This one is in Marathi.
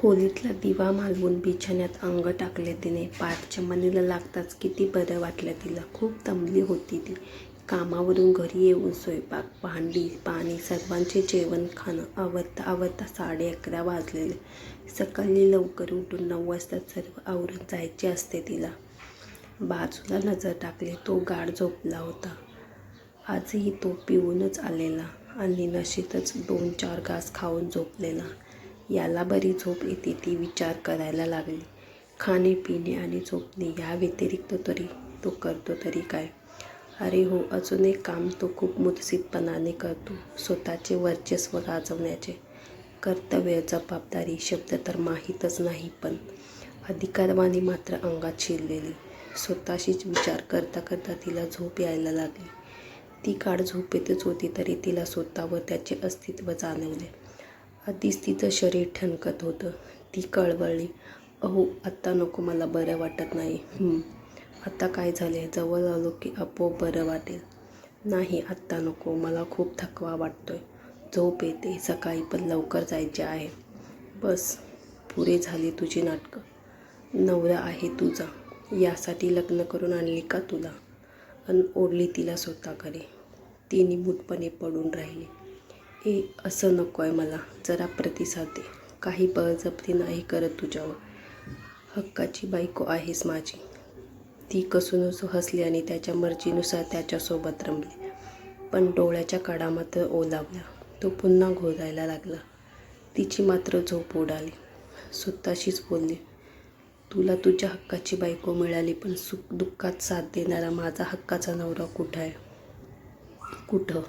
खोलीतला दिवा मालवून बिछाण्यात अंग टाकले तिने. पाठ चमनीला लागताच किती बरं वाटलं तिला. खूप दमली होती ती. कामावरून घरी येऊन स्वयंपाक भांडी पाणी सर्वांचे जेवण खाणं आवडता आवडता साडे अकरा वाजलेले. सकाळी लवकर उठून नऊ वाजता सर्व आवरून जायचे असते तिला. बाजूला नजर टाकली तो गाढ झोपला होता. आजही तो पिऊनच आलेला आणि नशेतच दोन चार घास खाऊन झोपलेला. याला बरी झोप येते ती विचार करायला लागली. खाणे पिणे आणि झोपणे या व्यतिरिक्त तरी तो करतो तरी काय? अरे हो अजून एक काम तो खूप मुदसितपणाने करतो स्वतःचे वर्चस्व गाजवण्याचे. कर्तव्य जबाबदारी शब्द तर माहीतच नाही पण अधिकारवाणी मात्र अंगात शिरलेली. स्वतःशीच विचार करता करता तिला झोप यायला लागली. ती काळ झोपेतच होती तरी तिला स्वतःवर त्याचे अस्तित्व जाणवले. आधीच तिचं शरीर ठणकत होतं. ती कळवळली अहो आत्ता नको मला बरं वाटत नाही. आत्ता काय झाले जवळ आलो की आपोआप बरं वाटेल. नाही आत्ता नको मला खूप थकवा वाटतोय. झोप येते सकाळी पण लवकर जायचे आहे. बस पुरे झाली तुझी नाटकं. नवरा आहे तुझा यासाठी लग्न करून आणली का तुला? अन ओढली तिला स्वतःकडे. ती निमूटपणे पडून राहिली. ए असं नको आहे मला. जरा प्रतिसाद दे. काही बळजबरी नाही करत तुझ्यावर. हक्काची बायको आहेस माझी. ती कसूनच हसली आणि त्याच्या मर्जीनुसार त्याच्यासोबत रमली. पण डोळ्याच्या काडा मात्र ओलावल्या तो पुन्हा घोरायला लागला. तिची मात्र झोप उडाली. स्वतःशीच बोलली तुला तुझ्या हक्काची बायको मिळाली पण सुख दुःखात साथ देणारा माझा हक्काचा नवरा कुठं आहे? कुठं?